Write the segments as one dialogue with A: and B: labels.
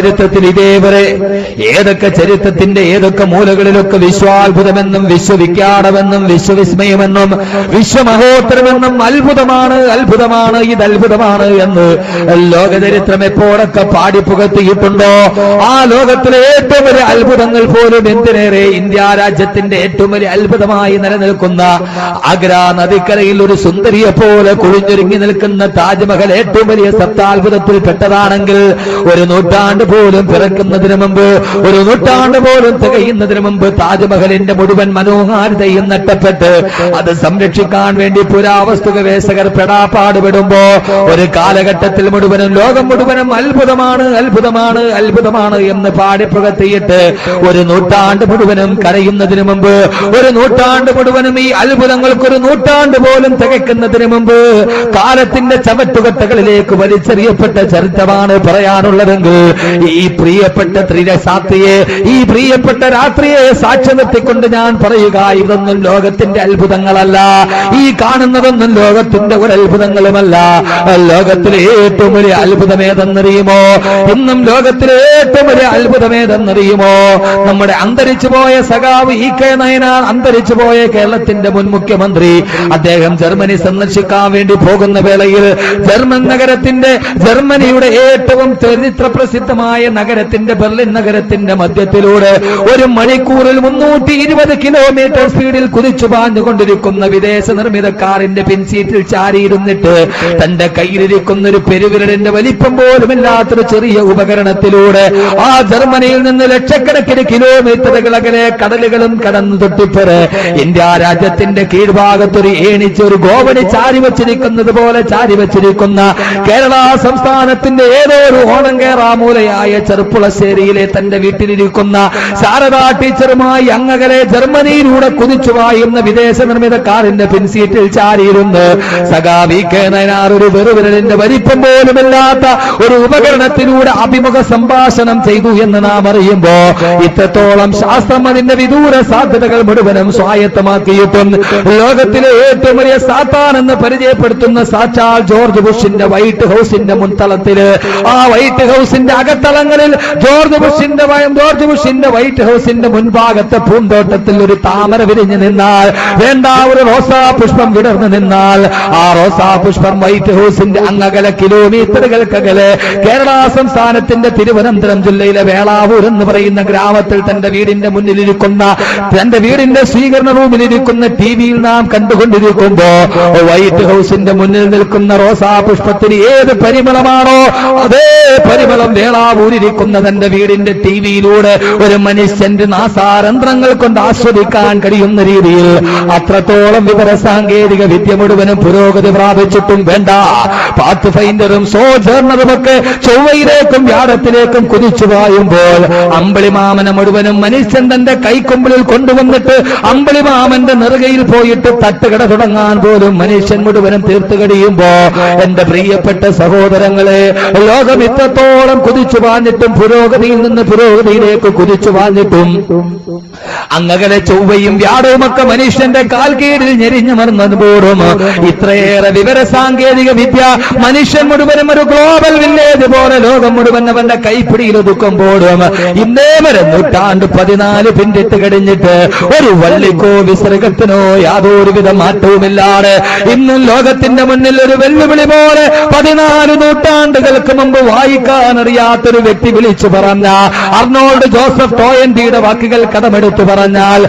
A: ചരിത്രത്തിൽ ഇതേവരെ ഏതൊക്കെ ചരിത്രത്തിന്റെ ഏതൊക്കെ മൂലകളിലൊക്കെ വിശ്വാത്ഭുതമെന്നും വിശ്വവിഖ്യാതമെന്നും വിശ്വവിസ്മയമെന്നും വിശ്വമഹോത്തരമെന്നും അത്ഭുതമാണ് അത്ഭുതമാണ് ഇത് അത്ഭുതമാണ് എന്ന് ലോകചരിത്രം എപ്പോഴൊക്കെ പാടിപ്പുകത്തിയിട്ടുണ്ടോ ആ ലോകത്തിലെ ഏറ്റവും വലിയ അത്ഭുതങ്ങൾ പോലും എന്തിനേറെ ഇന്ത്യ രാജ്യത്തിന്റെ ഏറ്റവും വലിയ അത്ഭുതമായി നിലനിൽക്കുന്ന ആഗ്ര നദിക്കരയിൽ ഒരു സുന്ദരിയെ പോലെ കുഴിഞ്ഞൊരുങ്ങി നിൽക്കുന്ന താജ്മഹൽ ഏറ്റവും വലിയ സപ്താത്ഭുതത്തിൽ പെട്ടതാണെങ്കിൽ ഒരു നൂറ്റാണ്ട് പോലും പിറക്കുന്നതിന് മുമ്പ് ഒരു നൂറ്റാണ്ട് പോലും തികയുന്നതിന് മുമ്പ് താജ്മഹലിന്റെ മുഴുവൻ മനോഹാരിതയും നഷ്ടപ്പെട്ട് അത് സംരക്ഷിക്കാൻ വേണ്ടി പുരാവസ്തു ഗവേഷകർ പെടാപ്പാടുപെടുമ്പോ ഒരു കാലഘട്ടത്തിൽ മുഴുവനും ലോകം മുഴുവനും അത്ഭുതമാണ് അത്ഭുതമാണ് അത്ഭുതമാണ് എന്ന് പാടിപ്പുകത്തിയിട്ട് ഒരു നൂറ്റാണ്ട് മുഴുവനും കരയുന്നതിന് മുമ്പ് ഒരു നൂറ്റാണ്ട് മുഴുവനും ഈ അത്ഭുതങ്ങൾക്ക് ഒരു നൂറ്റാണ്ട് പോലും തികയ്ക്കുന്നതിന് മുമ്പ് കാലത്തിന്റെ ചവറ്റുകട്ടകളിലേക്ക് വലിച്ചെറിയപ്പെട്ട ചരിത്രമാണ് പറയാനുള്ളതെങ്കിൽ ഈ പ്രിയപ്പെട്ട ത്രിരസാത്രിയെ ഈ പ്രിയപ്പെട്ട രാത്രിയെ സാക്ഷ്യം നിർത്തിക്കൊണ്ട് ഞാൻ പറയുക ഇതൊന്നും ലോകത്തിന്റെ അത്ഭുതങ്ങളല്ല. ഈ കാണുന്നതൊന്നും ലോകത്തിന്റെ ഒരു അത്ഭുതങ്ങളുമല്ല ലോകത്തിലെ ഏറ്റവും വലിയ അത്ഭുതം ഏതെന്നറിയുമോ ഇന്നും ലോകത്തിലെ ഏറ്റവും വലിയ അത്ഭുതം ഏതെന്നറിയുമോ നമ്മുടെ അന്തരിച്ചു പോയ സഖാവ് ഇ കെ നയനാർ അന്തരിച്ചു പോയ കേരളത്തിന്റെ മുൻ മുഖ്യമന്ത്രി. അദ്ദേഹം ജർമ്മനി സന്ദർശിക്കാൻ വേണ്ടി പോകുന്ന വേളയിൽ ജർമ്മൻ നഗരത്തിന്റെ ജർമ്മനിയുടെ ഏറ്റവും ചരിത്ര നഗരത്തിന്റെ ബെർലിൻ നഗരത്തിന്റെ മധ്യത്തിലൂടെ ഒരു മണിക്കൂറിൽ മുന്നൂറ്റി ഇരുപത് കിലോമീറ്റർ സ്പീഡിൽ കുതിച്ചു പാഞ്ഞുകൊണ്ടിരിക്കുന്ന വിദേശ നിർമ്മിത കാറിന്റെ പിൻസീറ്റിൽ ചാരിയിരുന്നിട്ട് തന്റെ കയ്യിലിരിക്കുന്ന ഒരു പെരുവിരലിന്റെ വലിപ്പം പോലും പോലുമില്ലാത്തൊരു ചെറിയ ഉപകരണത്തിലൂടെ ആ ജർമ്മനിയിൽ നിന്ന് ലക്ഷക്കണക്കിന് കിലോമീറ്ററുകൾ അകലെ കടലുകളും കടന്നു തൊട്ടിപ്പറ് ഇന്ത്യ രാജ്യത്തിന്റെ കീഴ്ഭാഗത്തൊരു ഏണിച്ച് ഒരു ഗോവണി ചാരി വച്ചിരിക്കുന്നത് പോലെ ചാരി വച്ചിരിക്കുന്ന കേരള സംസ്ഥാനത്തിന്റെ ഏതോ ഒരു ഓണം കേറാമൂലയായ ചെറുപ്പുളശ്ശേരിയിലെ തന്റെ വീട്ടിലിരിക്കുന്ന ശാരദാ ടീച്ചറുമായി അങ്ങകലെ ജർമ്മനിയിലൂടെ കുതിച്ചു വായുന്ന വിദേശ നിർമ്മിത കാറിന്റെ പിൻസീറ്റിൽ ചാരിയിരുന്ന് സഖാവി കെ നയനാർ ഒരു വെറുവിരലിന്റെ വലിപ്പം പോലുമില്ലാത്ത ഒരു ഉപകരണത്തിലൂടെ അഭിമുഖ സംഭാഷണം ചെയ്തു എന്ന് നാം അറിയുമ്പോ ഇത്രത്തോളം ശാസ്ത്രം അതിന്റെ വിദൂര സാധ്യതകൾ മുഴുവനും സ്വായത്തമാക്കിയിട്ടും ലോകത്തിലെ ഏറ്റവും വലിയ സാത്താൻ എന്ന് പരിചയപ്പെടുത്തുന്ന സാച്ചാൽ ജോർജ് ബുഷിന്റെ വൈറ്റ് ഹൗസിന്റെ മുൻതലത്തിൽ ആ വൈറ്റ് ഹൗസിന്റെ അകത്തളങ്ങളിൽ ജോർജ് ബുഷിന്റെ ജോർജ് ബുഷിന്റെ വൈറ്റ് ഹൗസിന്റെ മുൻഭാഗത്തെ പൂന്തോട്ടത്തിൽ ഒരു താമര വിരിഞ്ഞു നിന്നാൽ വേണ്ട ഒരു റോസാ പുഷ്പം വിടർന്നു നിന്നാൽ ആ റോസാ പുഷ്പം വൈറ്റ് ഹൗസിന്റെ അങ്ങകലെ കിലോമീറ്ററുകൾക്കകലെ കേരള സംസ്ഥാനത്തിന്റെ തിരുവനന്തപുരം ജില്ലയിലെ വേളാവൂർ എന്ന് പറയുന്ന ഗ്രാമത്തിൽ തന്റെ വീടിന്റെ മുന്നിലിരിക്കുന്ന തന്റെ വീടിന്റെ സ്വീകരണ റൂമിലിരിക്കുന്ന ടി വിയിൽ നാം കണ്ടുകൊണ്ടിരിക്കുമ്പോ വൈറ്റ് ഹൗസിന്റെ മുന്നിൽ നിൽക്കുന്ന റോസാ പുഷ്പത്തിന് ഏത് പരിമളമാണോ അതേ പരിമളം വേളാവൂരിരിക്കുന്ന തന്റെ വീടിന്റെ ടി വിയിലൂടെ ഒരു മനുഷ്യന്റെ നാസാരന്ധ്രങ്ങൾ കൊണ്ട് ആസ്വദിക്കാൻ കഴിയുന്ന രീതിയിൽ അത്രത്തോളം വിവര സാങ്കേതിക വിദ്യ മുഴുവനും പുരോഗതി പ്രാപിച്ചിട്ടും വേണ്ട. പാത്ത് ഫൈൻഡറും സോജേർണറും ഒക്കെ ചൊവ്വയിലേക്കും വ്യാഴത്തിലേക്കും കുതിച്ചു പായുമ്പോൾ അമ്പളിമാമന മുഴുവനും മനുഷ്യൻ തന്റെ കൈക്കൊമ്പിളിൽ കൊണ്ടുവന്നിട്ട് അമ്പിളിമാമന്റെ നെറുകയിൽ പോയിട്ട് തട്ടുകട തുടങ്ങാൻ പോലും മനുഷ്യൻ മുഴുവനും തീർത്തു കഴിയുമ്പോ എന്റെ പ്രിയപ്പെട്ട സഹോദരങ്ങളെ ലോകം ഇത്രത്തോളം കുതിച്ചു പാഞ്ഞിട്ടും പുരോഗതിയിൽ നിന്ന് പുരോഗതിയിലേക്ക് കുതിച്ചു പാഞ്ഞിട്ടും അങ്ങകലെ ചൊവ്വയും വ്യാടവുമൊക്കെ മനുഷ്യന്റെ കാൽ കീഴിൽ ഞെരിഞ്ഞമർന്നതുപോലും ഇത്രയേറെ വിവര സാങ്കേതിക വിദ്യ മനുഷ്യൻ മുഴുവനും ഒരു ഗ്ലോബൽ വില്ലേജ് പോലെ ലോകം മുഴുവൻ അവന്റെ കൈപ്പിടിയിൽ ഒതുക്കുമ്പോഴും ഇന്നേ വരെ നൂറ്റാണ്ട് പതിനാല് പിന്നിട്ട് കഴിഞ്ഞിട്ട് ഒരു വള്ളിക്കോ വിസർഗത്തിനോ യാതൊരുവിധ മാറ്റവുമില്ലാതെ ഇന്നും ലോകത്തിന്റെ മുന്നിൽ ഒരു വെല്ലുവിളി പോലെ പതിനാല് നൂറ്റാണ്ടുകൾക്ക് മുമ്പ് വായിക്കാൻ അറിയാത്തൊരു വ്യക്തി വിളിച്ചു പറഞ്ഞ അർണോൾഡ് ജോസഫ് ടോയന്റിയുടെ വാക്കുകൾ കടമെടുത്തു പറഞ്ഞാൽ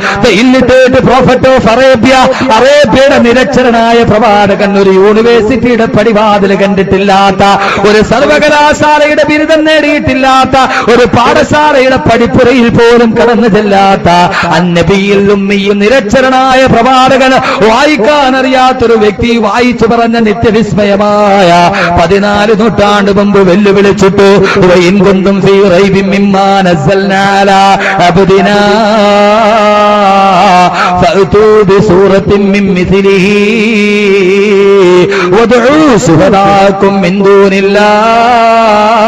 A: ഓഫ് അറേബ്യ അറേബ്യയുടെ നിരക്ഷരനായ പ്രവാചകൻ ഒരു യൂണിവേഴ്സിറ്റിയുടെ പടിവാതിൽ കണ്ടിട്ടില്ലാത്ത ഒരു സർവകലാശാലയുടെ ബിരുദം നേടിയിട്ടില്ലാത്ത ഒരു പാഠശാലയുടെ പടിപ്പുരയിൽ പോലും കടന്നു ചെല്ലാത്ത അന്നബിയിൽ ഉമ്മിയും നിരക്ഷരനായ പ്രവാചകൻ വായിക്കാൻ അറിയാത്തൊരു വ്യക്തി വായിച്ചു പറഞ്ഞ നിത്യവിസ്മയമായ പതിനാല് നൂറ്റാണ്ട് മുമ്പ് വെല്ലുവിളിച്ചിട്ടു ഫീ മിമ്മാ فأتوا بسورة من مثله وادعوا شهداءكم من دون الله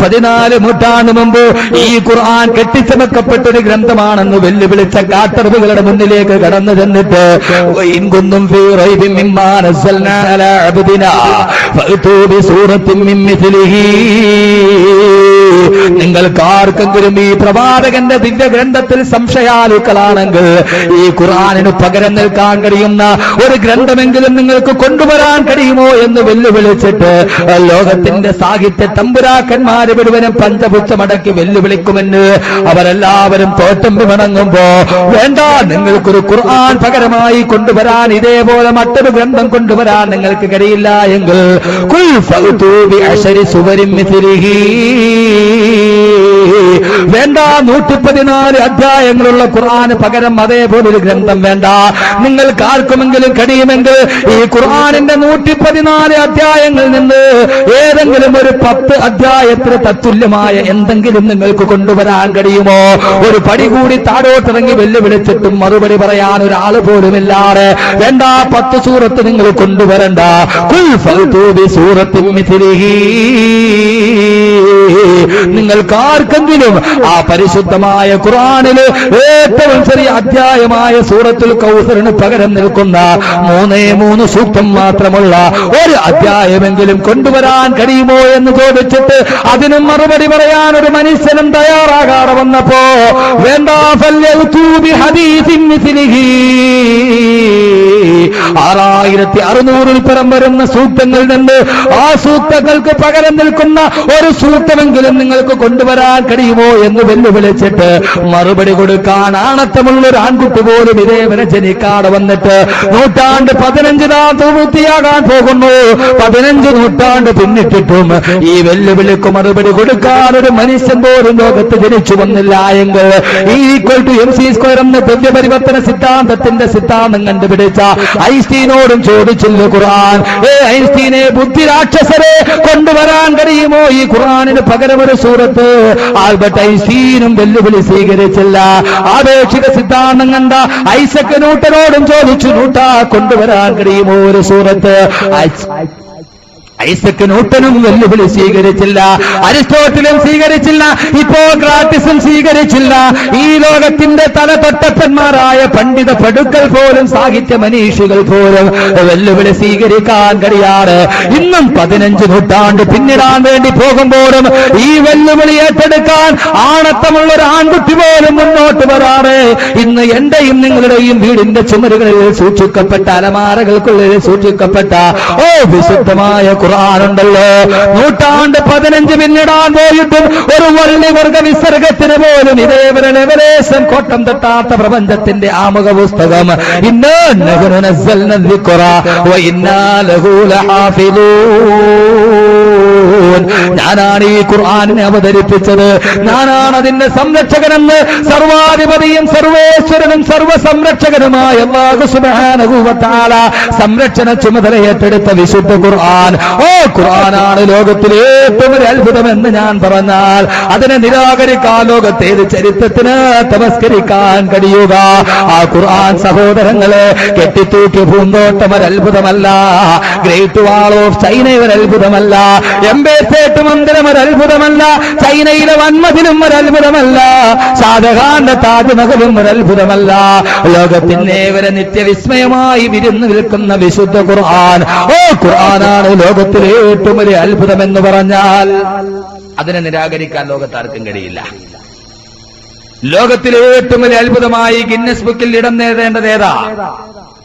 A: പതിനാല് നൂറ്റാണ്ട് മുമ്പ് ഈ ഖുർആൻ കെട്ടിച്ചമക്കപ്പെട്ട ഒരു ഗ്രന്ഥമാണെന്ന് വെല്ലുവിളിച്ച കാട്ടറിവുകളുടെ മുന്നിലേക്ക് കടന്നു ചെന്നിട്ട് ഇൻ നിങ്ങൾക്ക് ആർക്കെങ്കിലും ഈ പ്രവാചകന്റെ ദിവ്യ ഗ്രന്ഥത്തിൽ സംശയാലുക്കളാണെങ്കിൽ ഈ ഖുറാനിന് പകരം നിൽക്കാൻ കഴിയുന്ന ഒരു ഗ്രന്ഥമെങ്കിലും നിങ്ങൾക്ക് കൊണ്ടുവരാൻ കഴിയുമോ എന്ന് വെല്ലുവിളിച്ചിട്ട് ലോകത്തിന്റെ സാഹിത്യ തമ്പുരാക്കന്മാര് മുഴുവനും പഞ്ചപുച്ഛമടക്കി വെല്ലുവിളിക്കുമെന്ന് അവരെല്ലാവരും തോറ്റം വിമണങ്ങുമ്പോ വേണ്ട നിങ്ങൾക്കൊരു ഖുർആൻ പകരമായി കൊണ്ടുവരാൻ ഇതേപോലെ മറ്റൊരു ഗ്രന്ഥം കൊണ്ടുവരാൻ നിങ്ങൾക്ക് കഴിയില്ല എങ്കിൽ കുൽ ഫഅ്തൂ വേണ്ട നൂറ്റി പതിനാല് അധ്യായങ്ങളുള്ള ഖുർആന് പകരം അതേപോലെ ഒരു ഗ്രന്ഥം വേണ്ട. നിങ്ങൾക്ക് ആർക്കുമെങ്കിലും കഴിയുമെങ്കിൽ ഈ ഖുർആാനിന്റെ നൂറ്റി പതിനാല് അധ്യായങ്ങളിൽ നിന്ന് ഏതെങ്കിലും ഒരു പത്ത് അധ്യായത്തിന് തത്തുല്യമായ എന്തെങ്കിലും നിങ്ങൾക്ക് കൊണ്ടുവരാൻ കഴിയുമോ? ഒരു പടി കൂടി താഴോട്ടിറങ്ങി വെല്ലുവിളിച്ചിട്ടും മറുപടി പറയാൻ ഒരാൾ പോലും ഇല്ലാതെ വേണ്ട പത്ത് സൂറത്ത് നിങ്ങൾ കൊണ്ടുവരണ്ട. കുൽ നിങ്ങൾക്ക് ആർക്കെങ്കിലും ആ പരിശുദ്ധമായ ഖുറാനിൽ ഏറ്റവും ചെറിയ അധ്യായമായ സൂറത്തുൽ കൗസറിന് പകരം നിൽക്കുന്ന മൂന്നേ മൂന്ന് സൂക്തം മാത്രമുള്ള ഒരു അധ്യായമെങ്കിലും കൊണ്ടുവരാൻ കഴിയുമോ എന്ന് ചോദിച്ചിട്ട് അതിനും മറുപടി പറയാൻ ഒരു മനുഷ്യനും തയ്യാറാകാതെ വന്നപ്പോ വേണ്ട. ആറായിരത്തി അറുന്നൂറിൽ പരം വരുന്ന സൂക്തങ്ങൾ നിന്ന് ആ സൂക്തങ്ങൾക്ക് പകരം നിൽക്കുന്ന ഒരു സൂക്തമെങ്കിലും നിങ്ങൾക്ക് കൊണ്ടുവരാൻ കഴിയുമോ എന്ന് വെല്ലുവിളിച്ചിട്ട് മറുപടി കൊടുക്കാൻ ആണത്തമുള്ള ഒരു ആൺകുട്ടി പോലും ഇതേവരെ ജനിക്കാതെ വന്നിട്ട് നൂറ്റാണ്ട് പതിനഞ്ച് പൂർത്തിയാകാൻ പോകുന്നു. പതിനഞ്ച് നൂറ്റാണ്ട് പിന്നിട്ടിട്ടും ഈ വെല്ലുവിളിക്ക് മറുപടി കൊടുക്കാൻ ഒരു മനുഷ്യൻ പോലും ലോകത്ത് ജനിച്ചു വന്നില്ല എങ്കിൽ equal to M C square എന്ന ദ്രവ്യപരിവർത്തന സിദ്ധാന്തത്തിന്റെ സിദ്ധാന്തം കണ്ടുപിടിച്ച ഐൻസ്റ്റീനോടും ചോദിച്ചില്ല ഖുർആൻ. ഏ ഐൻസ്റ്റീനെ ബുദ്ധി രാക്ഷസരെ കൊണ്ടുവരാൻ കഴിയുമോ? ഈ ഖുർആാനിന് പകരം ഒരു സൂറത്ത്. ആൽബർട്ട് ഐൻസ്റ്റീനും വെല്ലുവിളി സ്വീകരിച്ചില്ല. ആപേക്ഷിക സിദ്ധാന്തം കണ്ട ഐസക് ന്യൂട്ടനോടും ചോദിച്ചു ന്യൂട്ട കൊണ്ടുവരാൻ കഴിയുമോ ഒരു സൂറത്ത്? ഐസക് ന്യൂട്ടനും വെല്ലുവിളി സ്വീകരിച്ചില്ല അരിസ്റ്റോട്ടിലും സ്വീകരിച്ചില്ല ഹിപ്പോക്രാറ്റിസും സ്വീകരിച്ചില്ല. ഈ ലോകത്തിന്റെ തലതൊട്ടപ്പന്മാരായ പണ്ഡിത പടുക്കൽ പോലും സാഹിത്യ മനീഷികൾ പോലും വെല്ലുവിളി സ്വീകരിക്കാൻ കഴിയാറ്. ഇന്നും പതിനഞ്ച് നൂറ്റാണ്ട് പിന്നിടാൻ വേണ്ടി പോകുമ്പോഴും ഈ വെല്ലുവിളി ഏറ്റെടുക്കാൻ ആണത്തമുള്ള ഒരു ആൺകുട്ടി പോലും മുന്നോട്ട് വരാറ്. ഇന്ന് എന്റെയും നിങ്ങളുടെയും വീടിന്റെ ചുമരുകളിൽ സൂക്ഷിക്കപ്പെട്ട അലമാരകൾക്കുള്ളിൽ സൂക്ഷിക്കപ്പെട്ട ഓ വിശുദ്ധമായ ഖുർആാനുണ്ടല്ലോ. നൂറ്റാണ്ട് പതിനഞ്ച് പിന്നിടാൻ പോയിട്ടും ഒരു വള്ളി വർഗ വിസർഗത്തിന് പോലും ഇതേവരെ ലെവലേശം കോട്ടം തട്ടാത്ത പ്രപഞ്ചത്തിന്റെ ആമുഖ പുസ്തകം ഇന്ന് ഖുറ ഇന്നാ ലഹൂല ഹാഫിലൂ ഞാനാണ് ഈ ഖുർആാനിനെ അവതരിപ്പിച്ചത്. ഞാനാണ് അതിന്റെ സംരക്ഷകനെന്ന് സർവാധിപതിയും സർവേശ്വരനും സർവസംരക്ഷകനുമായ അല്ലാഹു സുബ്ഹാനഹു വ തആല സംരക്ഷണ ചുമതല ഏറ്റെടുത്ത വിശുദ്ധ ഖുർആൻ. ഓ ഖുർആനാണ് ലോകത്തിലെ ഏറ്റവും ഒരു അത്ഭുതമെന്ന് ഞാൻ പറഞ്ഞാൽ അതിനെ നിരാകരിക്കാൻ ലോകത്തെ ചരിത്രത്തിന് തമസ്കരിക്കാൻ കഴിയുക. ആ ഖുർആൻ സഹോദരങ്ങളെ കെട്ടിത്തൂക്കിയ പൂന്തോട്ടം ഒരു അത്ഭുതമല്ല ഗ്രേറ്റ് വാൾ ഓഫ് ചൈന ഒരു അത്ഭുതമല്ല മന്ദിരം ഒരു അത്ഭുതമല്ല ചൈനയിലെ വന്മതിലും ഒരു അത്ഭുതമല്ല ഷാജഹാന്റെ താജ്മഹലും ഒരു അത്ഭുതമല്ല ലോകത്തിന്റെ വരെ നിത്യവിസ്മയമായി വിരുന്നു നിൽക്കുന്ന വിശുദ്ധ ഖുർആൻ. ഓ ഖുർആനാണ് ലോകത്തിലെ ഏറ്റവും വലിയ അത്ഭുതം എന്ന് പറഞ്ഞാൽ അതിനെ നിരാകരിക്കാൻ ലോകത്താർക്കും കഴിയില്ല. ലോകത്തിലെ ഏറ്റവും വലിയ അത്ഭുതമായി ഗിന്നസ് ബുക്കിൽ ഇടം നേടേണ്ടത് ഏതാ?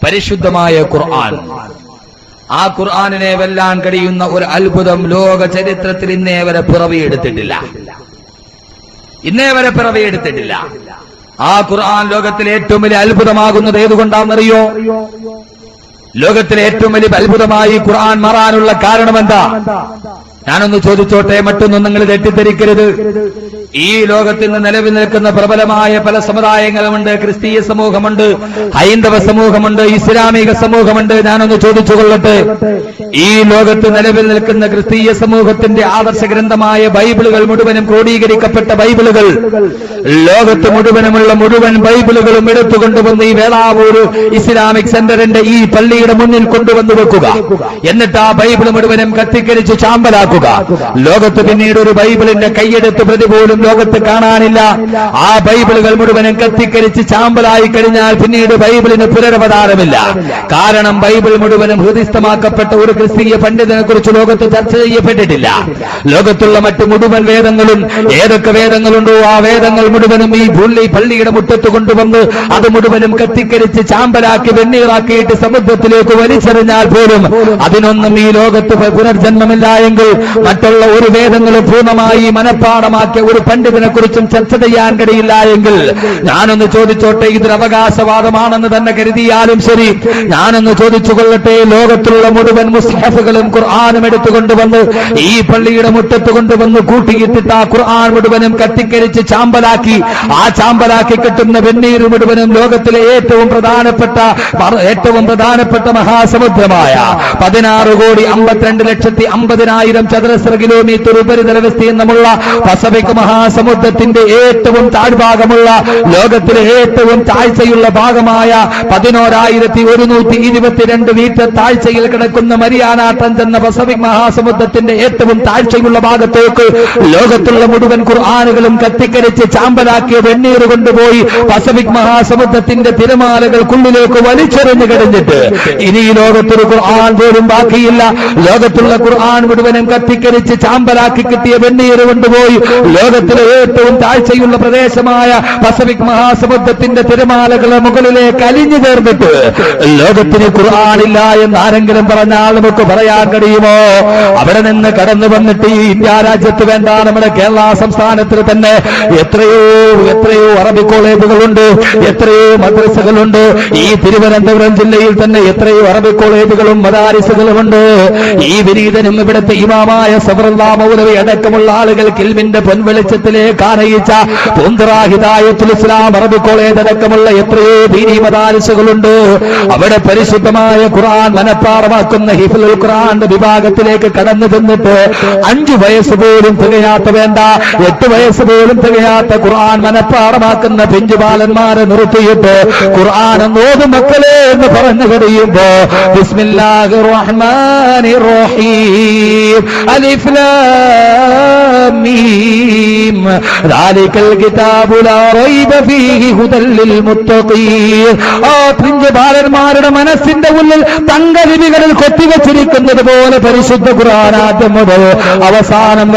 A: പരിശുദ്ധമായ ഖുർആൻ. ആ ഖുർആാനിനെ വെല്ലാൻ കഴിയുന്ന ഒരു അത്ഭുതം ലോക ചരിത്രത്തിൽ ഇന്നേ വരെ പിറവിയെടുത്തിട്ടില്ല. ഇന്നേ വരെ പിറവിയെടുത്തിട്ടില്ല. ആ ഖുർആൻ ലോകത്തിലെ ഏറ്റവും വലിയ അത്ഭുതമാകുന്നത് ഏതുകൊണ്ടാണെന്നറിയോ? ലോകത്തിലെ ഏറ്റവും വലിയ അത്ഭുതമായി ഖുർആൻ മാറാനുള്ള കാരണം എന്താ? ഞാനൊന്ന് ചോദിച്ചോട്ടെ മറ്റൊന്നും നിങ്ങൾ തെറ്റിദ്ധരിക്കരുത്. ഈ ലോകത്തിൽ നിലവിൽ നിൽക്കുന്ന പ്രബലമായ പല സമുദായങ്ങളുമുണ്ട് ക്രിസ്തീയ സമൂഹമുണ്ട് ഹൈന്ദവ സമൂഹമുണ്ട് ഇസ്ലാമിക സമൂഹമുണ്ട്. ഞാനൊന്ന് ചോദിച്ചു കൊള്ളട്ടെ ഈ ലോകത്ത് നിലവിൽ നിൽക്കുന്ന ക്രിസ്തീയ സമൂഹത്തിന്റെ ആദർശ ഗ്രന്ഥമായ ബൈബിളുകൾ മുഴുവനും ക്രോഡീകരിക്കപ്പെട്ട ബൈബിളുകൾ ലോകത്ത് മുഴുവനുമുള്ള മുഴുവൻ ബൈബിളുകളും എടുത്തുകൊണ്ടുവന്ന് ഈ വേളാവൂർ ഇസ്ലാമിക് സെന്ററിന്റെ ഈ പള്ളിയുടെ മുന്നിൽ കൊണ്ടുവന്നു വെക്കുക. എന്നിട്ട് ആ ബൈബിൾ മുഴുവനും കത്തിക്കരിച്ച് ചാമ്പലാക്കുക. ലോകത്ത് പിന്നീട് ഒരു ബൈബിളിന്റെ കൈയെടുത്ത് പ്രതി പോലും ലോകത്ത് കാണാനില്ല. ആ ബൈബിളുകൾ മുഴുവനും കത്തിക്കരിച്ച് ചാമ്പലായി കഴിഞ്ഞാൽ പിന്നീട് ബൈബിളിന് പുനരവതാരമില്ല. കാരണം ബൈബിൾ മുഴുവനും ഹൃദയസ്ഥമാക്കപ്പെട്ട ഒരു ക്രിസ്തീയ പണ്ഡിതനെ കുറിച്ച് ലോകത്ത് ചർച്ച ചെയ്യപ്പെട്ടിട്ടില്ല. ലോകത്തുള്ള മറ്റു മുഴുവൻ വേദങ്ങളും ഏതൊക്കെ വേദങ്ങളുണ്ടോ ആ വേദങ്ങൾ മുഴുവനും ഈ പുള്ളി പള്ളിയുടെ മുറ്റത്ത് കൊണ്ടുവന്ന് അത് മുഴുവനും കത്തിക്കരിച്ച് ചാമ്പലാക്കി വെണ്ണീറാക്കിയിട്ട് സമുദ്രത്തിലേക്ക് വലിച്ചെറിഞ്ഞാൽ പോലും അതിനൊന്നും ഈ ലോകത്ത് പുനർജന്മമില്ല എങ്കിൽ മറ്റുള്ള ഒരു വേദങ്ങളും പൂർണമായി മനഃപ്പാടമാക്കിയ ഒരു പണ്ഡിതനെ കുറിച്ചും ചർച്ച ചെയ്യാൻ കഴിയില്ല എങ്കിൽ ഞാനൊന്ന് ചോദിച്ചോട്ടെ ഇതൊരു അവകാശവാദമാണെന്ന് തന്നെ കരുതിയാലും ശരി. ഞാനൊന്ന് ചോദിച്ചു കൊള്ളട്ടെ ലോകത്തുള്ള മുഴുവൻ മുസ്ഹഫുകളും ഖുർആാനും എടുത്തുകൊണ്ടുവന്ന് ഈ പള്ളിയുടെ മുറ്റത്ത് കൊണ്ടുവന്ന് കൂട്ടിയിട്ടിട്ട് ആ ഖുർആൻ മുഴുവനും കത്തിക്കരിച്ച് ചാമ്പലാക്കി ആ ചാമ്പലാക്കി കിട്ടുന്ന വെണ്ണീര് മുഴുവനും ലോകത്തിലെ ഏറ്റവും പ്രധാനപ്പെട്ട ഏറ്റവും പ്രധാനപ്പെട്ട മഹാസമുദ്രമായ പതിനാറ് കോടി അമ്പത്തിരണ്ട് ലക്ഷത്തി അമ്പതിനായിരം ചതുരശ്ര കിലോമീറ്റർ ഉപരിതല വിസ്തീർണമുള്ള പസഫിക് മഹാസമുദ്രത്തിന്റെ ഏറ്റവും താഴ്ഭാഗമുള്ള ലോകത്തിലെ ഏറ്റവും താഴ്ചയുള്ള ഭാഗമായ പതിനോരായിരത്തി ഒരുന്നൂറ്റി ഇരുപത്തിരണ്ട് മീറ്റർ താഴ്ചയിൽ കിടക്കുന്ന മരിയാന ട്രഞ്ച് എന്ന പസഫിക് മഹാസമുദ്രത്തിന്റെ ഏറ്റവും താഴ്ചയുള്ള ഭാഗത്തേക്ക് ലോകത്തുള്ള മുഴുവൻ ഖുർആാനുകളും കത്തിക്കരിച്ച് ചാമ്പലാക്കിയ വെണ്ണീർ കൊണ്ടുപോയി പസഫിക് മഹാസമുദ്രത്തിന്റെ തിരമാലകൾക്കുള്ളിലേക്ക് വലിച്ചെറിഞ്ഞു കഴിഞ്ഞിട്ട് ഇനി ഈ ലോകത്തൊരു ഖുർആൻ പോലും ബാക്കിയില്ല. ലോകത്തുള്ള ഖുർആൻ മുഴുവനും കത്തിക്കരിച്ച് ചാമ്പലാക്കി കിട്ടിയ വെണ്ണീർ കൊണ്ടുപോയി. ലോകത്തിലെ ഏറ്റവും താഴ്ചയുള്ള പ്രദേശമായ പസഫിക് മഹാസമുദ്രത്തിന്റെ തിരമാലകളെ മുകളിലേക്ക് അലിഞ്ഞു ചേർന്നിട്ട് ലോകത്തിന് ഖുർആാനില്ല എന്ന് ആരെങ്കിലും പറഞ്ഞാൽ നമുക്ക് പറയാൻ കഴിയുമോ? അവിടെ നിന്ന് കടന്നു വന്നിട്ട് ഈ ഇന്ത്യ രാജ്യത്ത് വേണ്ട നമ്മുടെ കേരള സംസ്ഥാനത്തിൽ തന്നെ എത്രയോ എത്രയോ അറബി കോളേജുകളുണ്ട് എത്രയോ മദ്രസകളുണ്ട്. ഈ തിരുവനന്തപുരം ജില്ലയിൽ തന്നെ എത്രയോ അറബി കോളേജുകളും മദാരിസുകളുമുണ്ട്. ഈ വിനീതനും ഇവിടുത്തെ ഇമാമായ സബർദാമൗലവി മൗലവി അടക്കമുള്ള ആളുകൾ കിൽമിന്റെ പൊൻവെളിച്ചത്തിലേക്ക് ആനയിച്ച പൂന്തറാഹിദായത്തുൽ ഇസ്ലാം അറബി കോളേജ് അടക്കമുള്ള എത്രയോ ദീനി അവിടെ പരിശുദ്ധമായ ഖുറാൻ മനപ്പാറമാക്കുന്ന ഹിഫുൽ ഖുറാന്റെ വിഭാഗത്തിലേക്ക് കടന്നു ചെന്നിട്ട് അഞ്ചു വയസ്സ് പോലും തികയാത്ത വേണ്ട എട്ട് വയസ്സ് പോലും തികയാത്ത ഖുർആൻ പിഞ്ചു ബാലന്മാരെ നിർത്തിയിട്ട് ഖുർആൻ നോത് മക്കളെ എന്ന് പറഞ്ഞു കഴിയുമ്പോ ബിസ്മില്ലാഹിർ റഹ്മാനിർ റഹീം. അലിഫ് ലാം മീം. ദാലികൽ ذلك الكتاب لا ഫീഹി فيه هدى للمتقين. ആ പിഞ്ചുബാലന്മാരുടെ മനസ്സിന്റെ ഉള്ളിൽ തങ്കലിപികളിൽ കൊത്തിവെച്ചിരിക്കുന്നത് പോലെ പരിശുദ്ധ ഖുർആൻ ആദ്യം മുതൽ അവസാനം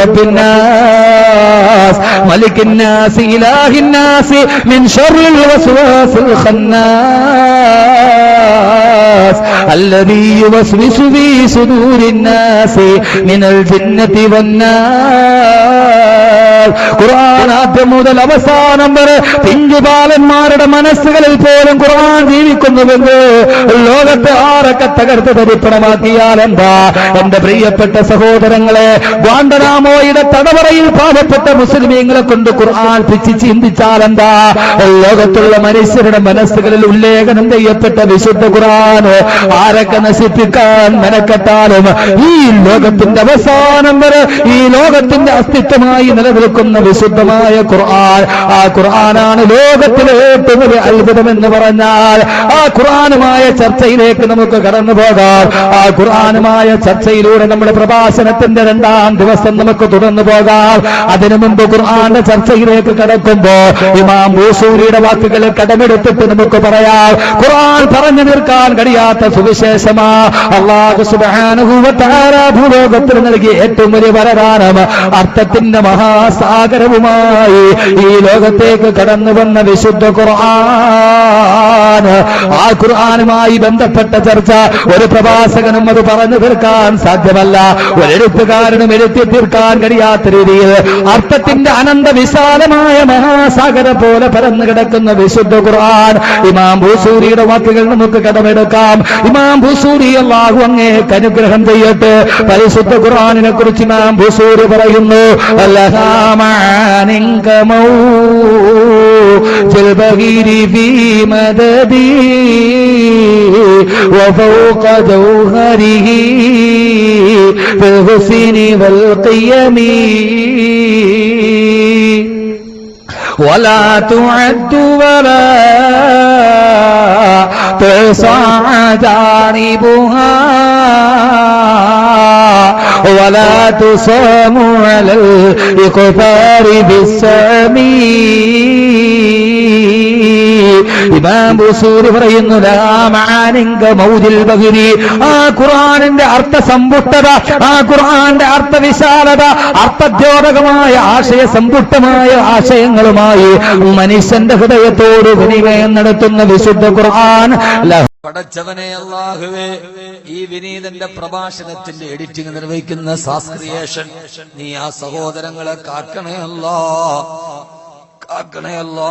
A: റബ്ബിന്നാസ് മലിക്കിന്നാസ് ഇലാഹിന്നാസ് മിൻ ഷർറിൽ വസ്വാസിൽ ഖന്നാസ്. الذي يوسوس في صدور الناس من الجنة ഖുർആൻ ആദ്യം മുതൽ അവസാനം വരെ പിഞ്ചുപാലന്മാരുടെ മനസ്സുകളിൽ പോലും ഖുർആൻ ജീവിക്കുന്നുവെന്ന് ലോകത്തെ ആരൊക്കെ തകർത്ത് തരിപ്പണമാക്കിയാൽ എന്താ? എന്റെ പ്രിയപ്പെട്ട സഹോദരങ്ങളെ ഗാണ്ടനാമോയുടെ തടവറയിൽ പാവപ്പെട്ട മുസ്ലിമീങ്ങളെ കൊണ്ട് ഖുർആൻ പിച്ച് ചിന്തിച്ചാൽ എന്താ? ലോകത്തുള്ള മനുഷ്യരുടെ മനസ്സുകളിൽ ഉല്ലേഖനം ചെയ്യപ്പെട്ട വിശുദ്ധ ഖുർആൻ ആരൊക്കെ നശിപ്പിക്കാൻ മെനക്കെട്ടാലും ഈ ലോകത്തിന്റെ അവസാനം വരെ ഈ ലോകത്തിന്റെ അസ്തിത്വമായി നിലനിൽക്കും നിലനിൽക്കുന്ന വിശുദ്ധമായ ഖുർആൻ. ആ ഖുർആനാണ് ലോകത്തിലെ ഏറ്റവും വലിയ അത്ഭുതം എന്ന് പറഞ്ഞാൽ ആ ഖുർആനുമായ ചർച്ചയിലേക്ക് നമുക്ക് കടന്നു പോകാം. ആ ഖുർആനുമായ ചർച്ചയിലൂടെ നമ്മുടെ പ്രഭാഷണത്തിന്റെ രണ്ടാം ദിവസം നമുക്ക് തുടർന്നു പോകാം. അതിനു മുമ്പ് ഖുർആന്റെ ചർച്ചയിലേക്ക് കടക്കുമ്പോ ഇമാം മൂസൂരിയുടെ വാക്കുകൾ കടമെടുത്തിട്ട് നമുക്ക് പറയാം. ഖുർആൻ പറഞ്ഞു തീർക്കാൻ കഴിയാത്ത സുവിശേഷമാ. അള്ളാഹു സുബ്ഹാനഹു വ തആല ഭൂലോകത്തിൽ നൽകിയ ഏറ്റവും വലിയ വരദാനം അർത്ഥത്തിന്റെ മഹാസാഗരവുമായി ഈ ലോകത്തേക്ക് കടന്നു വന്ന വിശുദ്ധ ഖുർആൻ. ഖുർആൻ ആ ഖുർആനുമായി ബന്ധപ്പെട്ട ചർച്ച ഒരു പ്രവാസകനും അത് പറഞ്ഞു തീർക്കാൻ സാധ്യമല്ല. ഒരെഴുത്തുകാരനും എഴുത്തി തീർക്കാൻ കഴിയാത്ത രീതിയിൽ അർത്ഥത്തിന്റെ അനന്ത വിശാലമായ മഹാസാഗര പോലെ പരന്നു കിടക്കുന്ന വിശുദ്ധ ഖുർആൻ. ഇമാം ഭൂസൂരിയുടെ വാക്കുകൾ നമുക്ക് കടമെടുക്കാം. ഇമാം ഭൂസൂരി അള്ളാഹു അങ്ങേ അനുഗ്രഹം ചെയ്യട്ടെ. പരിശുദ്ധ ഖുർആനിനെ കുറിച്ച് ഇമാം ഭൂസൂരി പറയുന്നു അല്ലഹാമാനിങ്കമൗ البغير في مددي وفوق جوهره في الحسن والقيم. ولا تعد ولا تحصى جانبها. ولا تصام على الإقفار بالسمي ഇമാം ബുസൂരി പറയുന്നു ആ ഖുർആനിന്റെ അർത്ഥസമ്പുഷ്ടത ആ ഖുർആന്റെ അർത്ഥവിശാലത അർത്ഥദ്യോതകമായ ആശയ സമ്പുഷ്ടമായ ആശയങ്ങളുമായി മനുഷ്യന്റെ ഹൃദയത്തോട് വിനിമയം നടത്തുന്ന വിശുദ്ധ ഖുർആൻ
B: പടച്ചവനെ അള്ളാഹുവേ ഈ വിനീതന്റെ പ്രഭാഷണത്തിന്റെ എഡിറ്റിംഗ് നിർവഹിക്കുന്ന സാസ്ക്രിയേഷൻ നീ ആ സഹോദരങ്ങളെ കാക്കണേ അല്ലാ കാക്കണേ അല്ലാ.